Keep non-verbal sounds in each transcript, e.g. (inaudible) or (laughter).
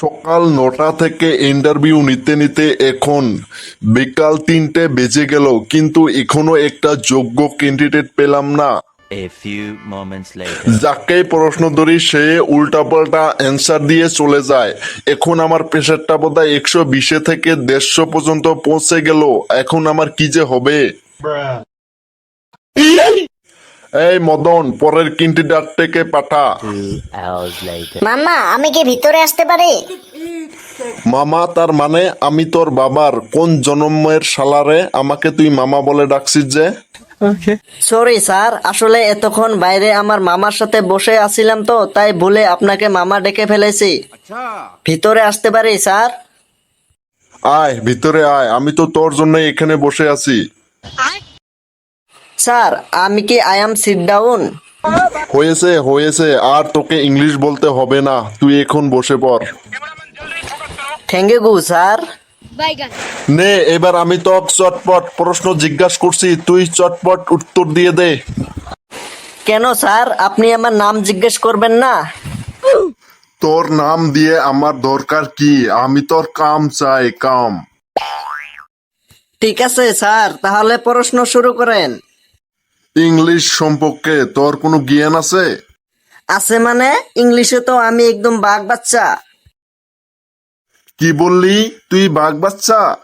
সকাল নটা থেকে ইন্টারভিউ নিতে নিতে এখন বিকাল তিনটে বেজে গেল কিন্তু এখনও একটা যোগ্য ক্যান্ডিডেট পেলাম না। A few moments later. যাকে প্রশ্ন ধরি সে উল্টাপাল্টা অ্যান্সার দিয়ে চলে যায়। এখন আমার প্রেশারটা বোধহয় একশো বিশে থেকে দেড়শো পর্যন্ত পৌঁছে গেল। এখন আমার কি যে হবে? এই মদন পরের ক্যান্ডিডেটটাকে পাঠা Two hours later. মাম্মা আমি কি ভিতরে আসতে পারি? মামা তার মানে আমি তোর বাবার কোন জন্মের সালারে আমাকে তুই মামা বলে ডাকছিস যে? সরি স্যার আসলে এতক্ষণ বাইরে আমার মামার সাথে বসে আছিলাম তো তাই ভুলে আপনাকে মামা ডেকে ফেলেছি। ভিতরে আসতে পারি স্যার? আয় ভিতরে আয় আমি তো তোর জন্য এখানে বসে আছি। স্যার আমি কি আই এম সিট ডাউন হয়েছে হয়েছে আর তোকে ইংলিশ বলতে হবে না তুই এখন বসে পড়। Thank you sir. নে এবার আমি তো চটপট প্রশ্ন জিজ্ঞাসা করছি তুই চটপট উত্তর দিয়ে দে। কেন স্যার? আপনি আমার নাম জিজ্ঞেস করবেন না? তোর নাম দিয়ে আমার দরকার কি? আমি তোর কাম চাই কাম। ঠিক আছে স্যার তাহলে প্রশ্ন শুরু করেন। ইংলিশ সম্পর্কে তোর কোনো জ্ঞান আছে? আছে মানে? ইংলিশে তো আমি একদম বাঘ বাচ্চা। কি বললি? তুই বাঘ বাচ্চা?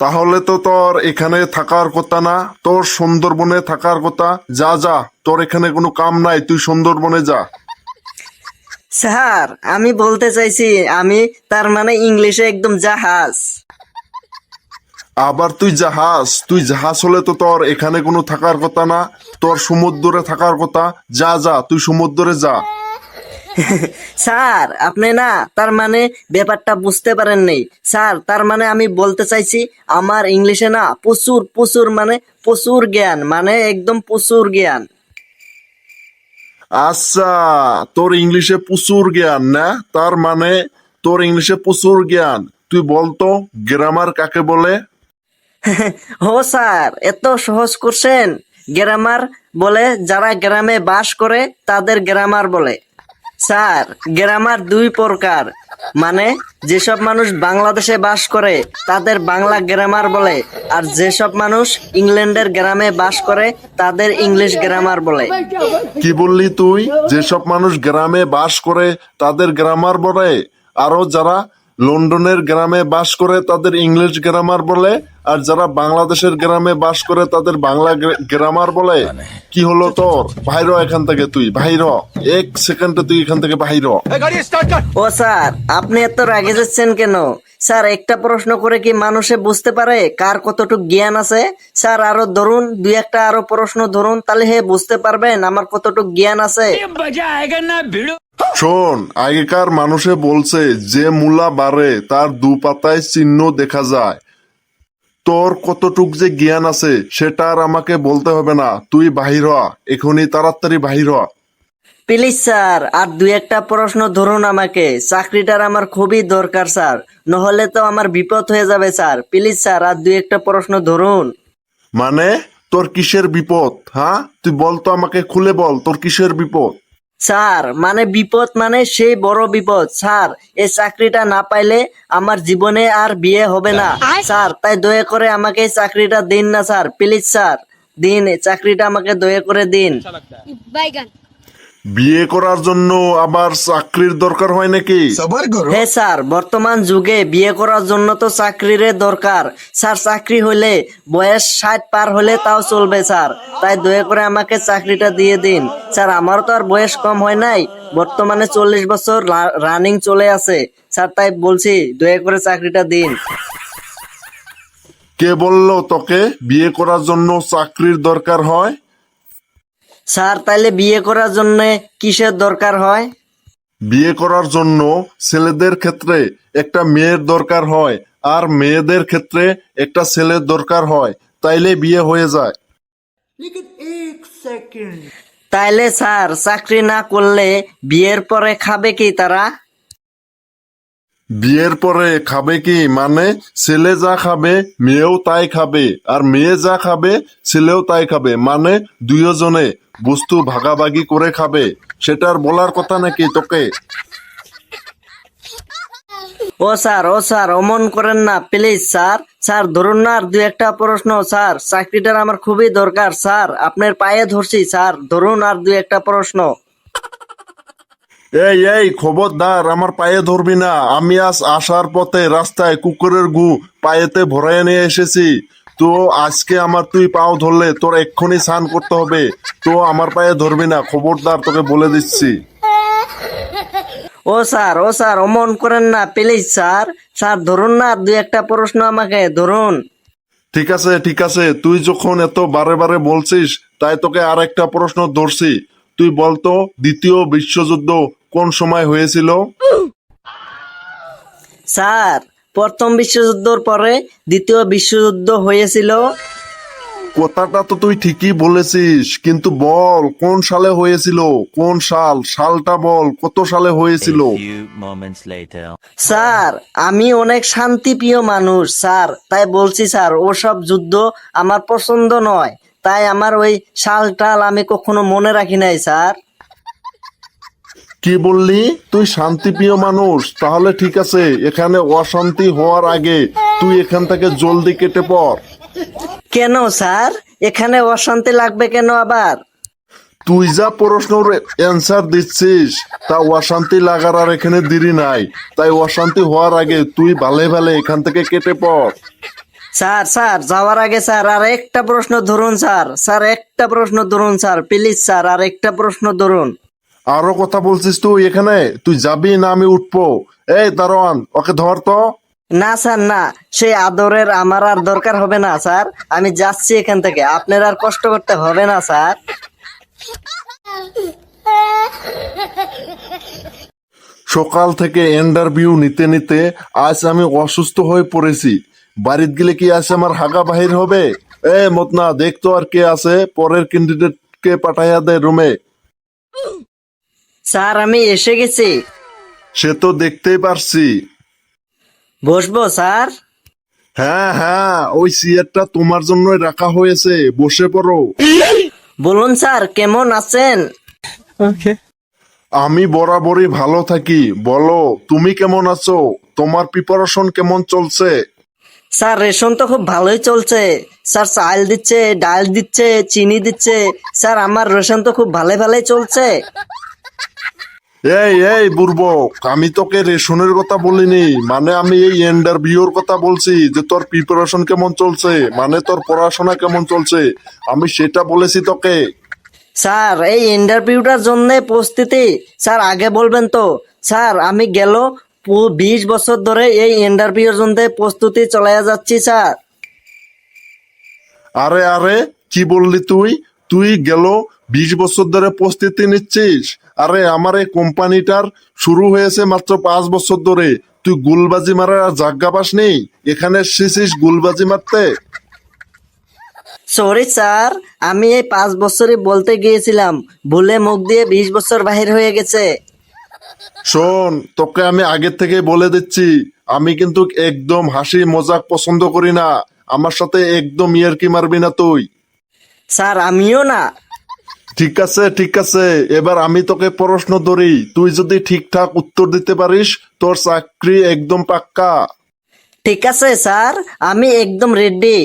তাহলে তো তোর এখানে থাকার কথা না। তোর সুন্দরবনে থাকার কথা। যা যা তোর এখানে কোনো কাম নাই। তুই সুন্দরবনে যা। স্যার আমি বলতে চাইছি আমি তার মানে ইংলিশে একদম জাহাজ। আবার তুই জাহাজ তুই জাহাজ হলে তো তোর এখানে কোনো থাকার কথা না তোর সমুদ্রে থাকার কথা। যা যা তুই সমুদ্রে যা। (laughs) স্যার আপনি না তার মানে ব্যাপারটা বুঝতে পারেন নাই স্যার তার মানে আমি বলতে চাইছি আমার ইংলিশে না প্রচুর প্রচুর মানে প্রচুর জ্ঞান মানে একদম প্রচুর জ্ঞান। আচ্ছা তোর ইংলিশে প্রচুর জ্ঞান না? তার মানে তোর ইংলিশে প্রচুর জ্ঞান। তুই বলতো গ্রামার কাকে বলে? ও স্যার, এত সহজ করছেন। গ্রামার বলে, যারা গ্রামে বাস করে, তাদের গ্রামার বলে। স্যার, গ্রামার দুই প্রকার। মানে যেসব মানুষ বাংলাদেশে বাস করে, তাদের বাংলা গ্রামার বলে। আর যেসব মানুষ ইংল্যান্ডের গ্রামে বাস করে, তাদের ইংলিশ গ্রামার বলে। কি বললি তুই? যেসব মানুষ গ্রামে বাস করে, তাদের গ্রামার বলে। আরও যারা লন্ডনের গ্রামে বাস করে তাদের ইংলিশ গ্রামার বলে আর যারা বাংলাদেশের গ্রামে বাস করে তাদের বাংলা গ্রামার বলে কি হলো তোর? বাইর এখান থেকে তুই বাইর এক সেকেন্ডে তুই এখান থেকে বাইর ও স্যার আপনি এত রাগে যাচ্ছেন কেন? স্যার একটা প্রশ্ন করে কি মানুষে বুঝতে পারে কার কতটুকু জ্ঞান আছে? স্যার আরও ধরুন দুই একটা আরও প্রশ্ন ধরুন তাহলে হে বুঝতে পারবেন আমার কতটুকু জ্ঞান আছে। শোন আগেকার মানুষে বলছে যে মূলা বাড়ে তার দু পাতায় চিহ্ন দেখা যায়। তোর কতটুক যে জ্ঞান আছে সেটা আর আমাকে বলতে হবে না। তুই বাহির হ এখনই তাড়াতাড়ি বাহির হ। প্লিজ স্যার আর দুই একটা প্রশ্ন ধরুন আমাকে। চাকরিটার আমার খুবই দরকার স্যার। নহলে তো আমার বিপদ হয়ে যাবে স্যার। প্লিজ স্যার আর দুই একটা প্রশ্ন ধরুন। মানে? তোর কিসের বিপদ হ্যাঁ? তুই বল তো আমাকে খুলে বল তোর কিসের বিপদ? স্যার মানে বিপদ মানে সেই বড় বিপদ স্যার। এই চাকরিটা না পাইলে আমার জীবনে আর বিয়ে হবে না। স্যার তাই দয়া করে আমাকে এই চাকরিটা দিন না স্যার। প্লিজ স্যার দিন। চাকরিটা আমাকে দয়া করে দিন। বিয়ে করার জন্য আবার চাকরির দরকার হয় নাকি? হ্যাঁ স্যার বর্তমান যুগে বিয়ে করার জন্য তো চাকরির দরকার। স্যার চাকরি হলে বয়স ষাট পার হলে তাও চলবে স্যার। তাই দয়া করে আমাকে চাকরিটা দিয়ে দিন। স্যার আমারও তো আর বয়স কম হয় নাই। বর্তমানে চল্লিশ বছর রানিং চলে আছে। স্যার তাই বলছি দয়া করে চাকরিটা দিন। কে বলল তোকে বিয়ে করার জন্য চাকরির দরকার হয়? স্যার তাইলে বিয়ে করার জন্য কিসের দরকার হয়? বিয়ে করার জন্য ছেলেদের ক্ষেত্রে একটা মেয়ের দরকার হয় আর মেয়েদের ক্ষেত্রে একটা ছেলের দরকার হয় তাইলে বিয়ে হয়ে যায়। তাইলে স্যার চাকরি না করলে বিয়ের পরে খাবে কি তারা? বিয়ের পরে খাবে কি? মানে ছেলে যা খাবে, মেয়েও তাই খাবে। আর মেয়ে যা খাবে, ছেলেও তাই খাবে। মানে দুইজনে বস্তু ভাগাভাগি করে খাবে। সেটার বলার কথা নাকি তোকে? ও স্যার ও স্যার, অমন করেন না। Please, sir. স্যার, ধরুন না দু একটা প্রশ্ন, স্যার। চাকরিটার আমার খুবই দরকার, স্যার। আপনার পায়ে ধরছি, স্যার। ধরুন আর দু একটা প্রশ্ন। এই এই খবরদার আমার পায়ে ধরবি না। আমি আজ আসার পথে রাস্তায় কুকুরের গু পায়েতে ভরাইয়া নিয়ে এসেছি। তো আজকে আমার তুই পাও ধরলে তোর এক্ষুনি স্নান করতে হবে। তো আমার পায়ে ধরবি না খবরদার তোকে বলে দিচ্ছি। ও স্যার ও স্যার অমন করেন না প্লিজ স্যার। স্যার ধরুন না আর দু একটা প্রশ্ন আমাকে ধরুন। ঠিক আছে ঠিক আছে তুই যখন এত বারে বারে বলছিস তাই তোকে আর একটা প্রশ্ন ধরছি। তুই বলতো দ্বিতীয় বিশ্বযুদ্ধ কোন সময় হয়েছিল? স্যার প্রথম বিশ্বযুদ্ধর পরে দ্বিতীয় বিশ্বযুদ্ধ হয়েছিল। কথাটা তো তুই ঠিকই বলেছিস কিন্তু বল কোন সালে হয়েছিল? কোন সাল? সালটা বল কত সালে হয়েছিল. স্যার আমি অনেক শান্তিপ্রিয় মানুষ স্যার। তাই বলছি স্যার ওসব যুদ্ধ আমার পছন্দ নয়। তাই আমার ওই শাল টাল আমি কখনো মনে রাখি নাই স্যার। কি বললি? তুই শান্তিপ্রিয় মানুষ তাহলে ঠিক আছে এখানে অশান্তি হওয়ার আগে তুই এখান থেকে জলদি কেটে পড়। কেন স্যার? এখানে অশান্তি লাগবে কেন আবার? তুই যা প্রশ্নের অ্যান্সার দিচ্ছিস তা অশান্তি লাগার আর এখানে দেরি নাই। তাই অশান্তি হওয়ার আগে তুই ভালে ভালে এখান থেকে কেটে পড়। স্যার স্যার যাওয়ার আগে স্যার আর একটা প্রশ্ন ধরুন স্যার। স্যার একটা প্রশ্ন ধরুন স্যার প্লিজ স্যার আর একটা প্রশ্ন ধরুন। আরও কথা বলছিস তুই এখানে? তুই যাবি না আমি উঠবো? এই দারোয়ান ওকে ধর তো। না স্যার না। সেই আদরের আমার আর দরকার হবে না স্যার। আমি যাচ্ছি এখান থেকে। আপনার আর কষ্ট করতে হবে না স্যার। সকাল থেকে ইন্টারভিউ নিতে নিতে আজ আমি অসুস্থ হয়ে পড়েছি। বাড়িতে গেলে কি আজ আমার হাগা বাহির হবে? এ মতনা দেখতো আর কে আছে। পরের ক্যান্ডিডেট কে পাঠাইয়া দে রুমে স্যার আমি এসে গেছি। সে তো দেখতেই পারছি। বসবো স্যার? হ্যাঁ হ্যাঁ ওই চেয়ারটা তোমার জন্যই রাখা হয়েছে বসে পড়ো। বলুন স্যার কেমন আছেন? আমি বরাবরই ভালো থাকি। বলো তুমি কেমন আছো? তোমার প্রিপারেশন কেমন চলছে? স্যার রেশন তো খুব ভালোই চলছে। স্যার চাল দিচ্ছে ডাল দিচ্ছে চিনি দিচ্ছে। স্যার আমার রেশন তো খুব ভালো ভালোই চলছে। এই এই বুর্বক আমি তোকে রেশনের কথা বলিনি মানে আমি এই ইন্টারভিউর কথা বলছি যে তোর প্রিপারেশন কেমন চলছে মানে তোর পড়াশোনা কেমন চলছে আমি সেটা বলেছি তোকে। স্যার এই ইন্টারভিউটার জন্য প্রস্তুতি স্যার আগে বলবেন তো স্যার আমি গেল বিশ বছর ধরে এই ইন্টারভিউর জন্য প্রস্তুতি চালাইয়া যাচ্ছি স্যার। আরে আরে কি বললি তুই? তুই গেল বিশ বছর ধরে প্রস্তুতি নিচ্ছিস আরে আমার এই কোম্পানিটার শুরু হয়েছে মাত্র পাঁচ বছর ধরে। তুই গুলবাজি মারার আর পাস নেই? এখানে এসেছিস গুলবাজি মারতে। সরি স্যার আমি এই পাঁচ বছরই বলতে গিয়েছিলাম ভুলে মুখ দিয়ে বিশ বছর বাহির হয়ে গেছে। শোন তোকে আমি আগের থেকে বলে দিচ্ছি আমি কিন্তু একদম হাসি মজাক পছন্দ করি না। আমার সাথে একদম ইয়ারকি মারবি না তুই। স্যার আমিও না ঠিক আছে ঠিক আছে এবার আমি তোকে প্রশ্ন ধরি। তুই যদি ঠিকঠাক উত্তর দিতে পারিস তোর চাকরি একদম পাক্কা। ঠিক আছে স্যার আমি একদম রেডি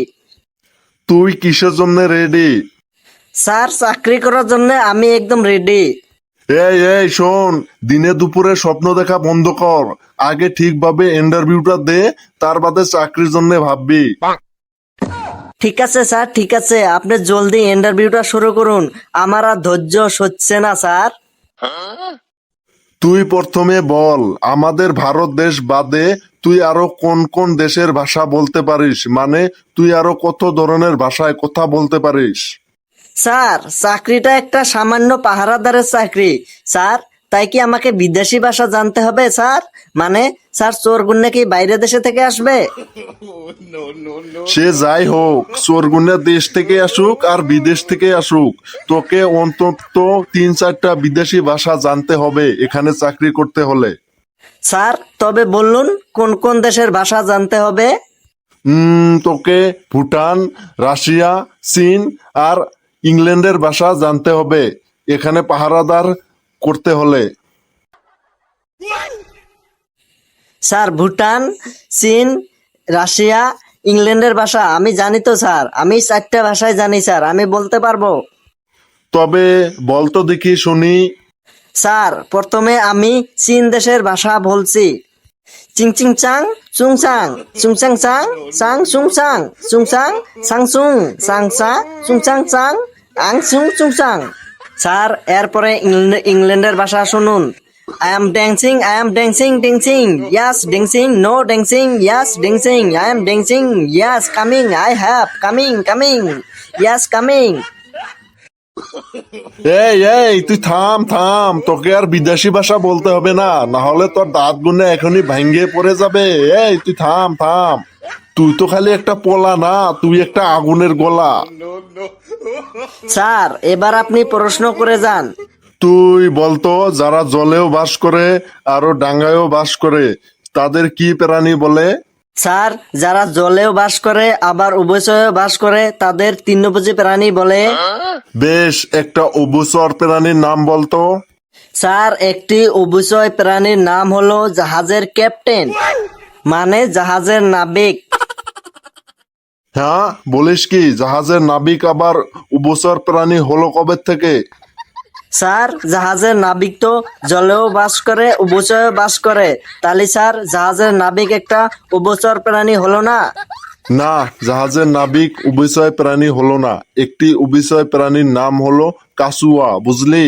তুই কিসের জন্য রেডি স্যার চাকরি করার জন্য আমি একদম রেডি এই এই শোন দিনে দুপুরে স্বপ্ন দেখা বন্ধ কর। আগে ঠিকভাবে ইন্টারভিউটা দে তার বাদে চাকরির জন্য ভাববি। ঠিক আছে স্যার ঠিক আছে। আপনি জলদি ইন্টারভিউটা শুরু করুন। আমার আর ধৈর্য সচ্ছে না স্যার। তুই প্রথমে বল আমাদের ভারত দেশ বাদে তুই আরও কোন কোন দেশের ভাষা বলতে পারিস? মানে তুই আরও কত ধরনের ভাষায় কথা বলতে পারিস? স্যার চাকরিটা একটা সামান্য পাহারাদারের চাকরি। স্যার তাই কি আমাকে বিদেশি ভাষা জানতে হবে স্যার? মানে স্যার চোর গুন্নে কি বাইরে দেশে থেকে আসবে? সে যাই হোক চোরগুনা দেশ থেকে আসুক আর বিদেশ থেকে আসুক তোকে অন্তত তিন চারটা বিদেশি ভাষা জানতে হবে এখানে চাকরি করতে হলে। স্যার তবে বলুন কোন কোন দেশের ভাষা জানতে হবে? উম, তোকে ভুটান রাশিয়া চীন আর ইংল্যান্ডের ভাষা জানতে হবে। এখানে পাহারাদার করতে হলে? স্যার ভুটান চীন রাশিয়া ইংল্যান্ডের ভাষা আমি জানি তো স্যার। আমি চারটা ভাষায় জানি স্যার। আমি বলতে পারব? তবে বলতো দেখি শুনি। স্যার প্রথমে আমি চীন দেশের ভাষা বলছি। চিং চিং চাং চুং। চাং চুং চাং চাং চাং চুং। চাং চুং চাং চাং। চুং চাং চা চুং চাং চাং। আং চুং চুং চাং। স্যার, এরপরে ইংল্যান্ড- ইংল্যান্ডের ভাষা শুনুন। I am dancing I am dancing dancing yes dancing no dancing yes dancing I am dancing yes coming I have coming coming yes coming এই এই, তুই থাম থাম, তোকে আর বিদেশি ভাষা বলতে হবে না না হলে তোর দাঁত গুনে এখনই ভাঙ্গে পড়ে যাবে। এই, তুই থাম থাম। তুই তো খালি একটা পোলা না তুই একটা আগুনের গলা। স্যার এবার আপনি প্রশ্ন করে যান। তুই বলতো যারা জলেও বাস করে আরও ডাঙ্গায়ও বাস করে তাদের কি প্রাণী বলে? স্যার যারা জলেও বাস করে আবার উভয়চরেও বাস করে তাদের তৃণভোজী প্রাণী বলে? বেশ একটা অবসর প্রাণীর নাম বলতো। স্যার একটি উভয়চয় প্রাণীর নাম হলো জাহাজের ক্যাপ্টেন। মানে জাহাজের নাবিক। হ্যাঁ বলিস কি জাহাজের নাবিক আবার উবসর প্রাণী হলো কবে থেকে? স্যার জাহাজের নাবিক তো জলেও বাস করে উভয়চয়েও বাস করে। তাহলে স্যার জাহাজের নাবিক একটা উভয়চর প্রাণী হলো না? না জাহাজের নাবিক উভয়চয় প্রাণী হলো না। একটি উভয়চয় প্রাণীর নাম হলো কাসুয়া বুঝলি?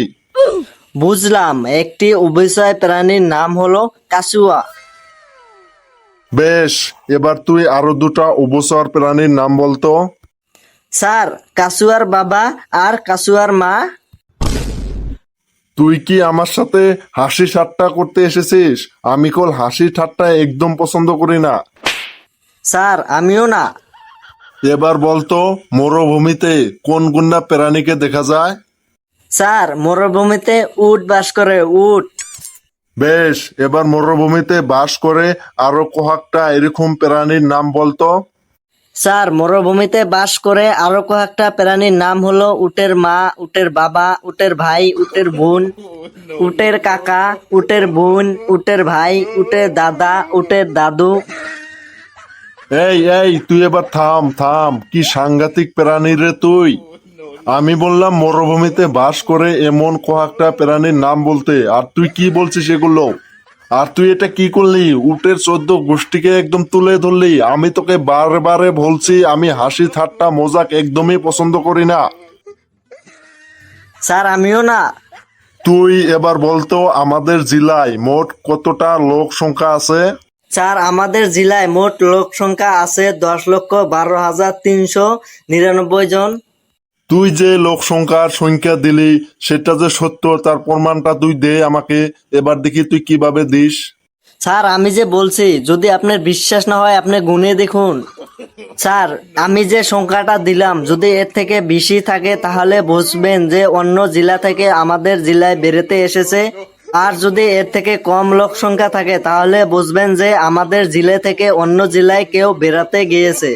বুঝলাম একটি উভয়চয় প্রাণীর নাম হলো কাসুয়া। বেশ এবার তুই আরও দুটা উভচর প্রাণীর নাম বলতো। স্যার কাসুয়ার বাবা আর কাসুয়ার মা। তুই কি আমার সাথে হাসি ঠাট্টা করতে এসেছিস? আমি কল হাসি ঠাট্টা একদম পছন্দ করি না। স্যার আমিও না। এবার বলতো মরুভূমিতে কোন গুন্ডা প্রাণীকে দেখা যায়? স্যার মরুভূমিতে উট বাস করে উট। বেশ এবার মরুভূমিতে বাস করে আরও কয়েকটা এরকম প্রাণীর নাম বলতো? স্যার মরুভূমিতে বাস করে আরও কয়েকটা প্রাণীর নাম হলো উটের মা উটের বাবা উটের ভাই উটের বোন উটের কাকা উটের বোন উটের ভাই উটের দাদা উটের দাদু। এই এই তুই এবার থাম থাম কি সাংঘাতিক প্রাণী রে তুই? আমি বললাম মরুভূমিতে বাস করে এমন কয়েকটা প্রাণীর নাম বলতে। আর তুই কি বলছিস এগুলো? আর তুই এটা কি করলি? উটের চোদ্দ গোষ্ঠীকে একদম তুলে ধরলি। আমি তোকে বারে বারে বলছি আমি হাসি ঠাট্টা মজাক একদমই পছন্দ করি না। স্যার আমিও না। তুই এবার বলতো আমাদের জেলায় মোট কতটা লোক সংখ্যা আছে? স্যার আমাদের জেলায় মোট লোক সংখ্যা আছে দশ লক্ষ বারো হাজার তিনশো নিরানব্বই জন। তুই যে লোক সংখ্যার সংখ্যা দিলি, সেটা যে সত্য, তার প্রমাণটা তুই দে আমাকে। এবার দেখি তুই কীভাবে দিস। স্যার, আমি যে বলছি, যদি আপনার বিশ্বাস না হয়, আপনি গুনে দেখুন। স্যার, আমি যে সংখ্যাটা দিলাম, যদি এর থেকে বেশি থাকে, তাহলে বুঝবেন যে অন্য জেলা থেকে আমাদের জেলায় বেরোতে এসেছে। আর যদি এর থেকে কম লোক সংখ্যা থাকে, তাহলে বুঝবেন যে আমাদের জেলা থেকে অন্য জেলায় কেউ বেড়াতে গিয়েছে।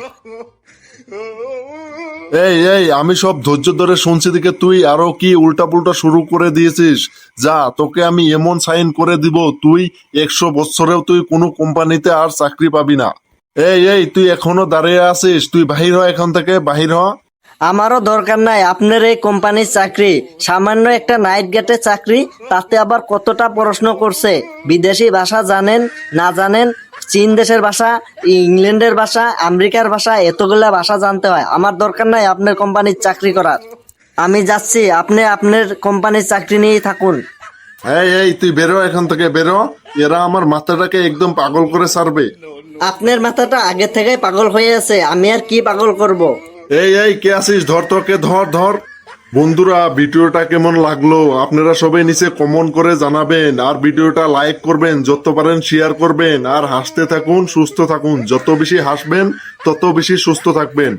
এই এই, আমি সব ধৈর্য ধরে শুনছি দিকে তুই আরও কি উল্টা পুল্টা শুরু করে দিয়েছিস? যা, তোকে আমি এমন সাইন করে দিব, তুই একশো বছরেও তুই কোনো কোম্পানিতে আর চাকরি পাবি না। এই এই, তুই এখনও দাঁড়িয়ে আছিস, তুই বাহির হ এখন থেকে, বাহির হ। আমারও দরকার নাই আপনার এই কোম্পানির চাকরি। সামান্য একটা নাইট গেটে চাকরি তাতে আবার কতটা পড়াশোনা করছে? বিদেশি ভাষা জানেন না জানেন? চীন দেশের ভাষা ইংল্যান্ডের ভাষা আমেরিকার ভাষা এতগুলা ভাষা জানতে হয়। আমার দরকার নাই আপনার কোম্পানির চাকরি করার। আমি যাচ্ছি আপনি আপনার কোম্পানির চাকরি নিয়েই থাকুন। এই এই তুই বেরো এখান থেকে বেরো। এরা আমার মাথাটাকে একদম পাগল করে ছাড়বে। আপনার মাথাটা আগে থেকে পাগল হয়ে আছে আমি আর কি পাগল করব। এই এই, কে আছিস? ধর তোকে, ধর ধর। বন্ধুরা, ভিডিওটা কেমন লাগল? আপনারা সবাই নিচে কমন করে জানাবেন। আর ভিডিওটা লাইক করবেন, যত পারেন শেয়ার করবেন। আর হাসতে থাকুন, সুস্থ থাকুন। যত বেশি হাসবেন, তত বেশি সুস্থ থাকবেন।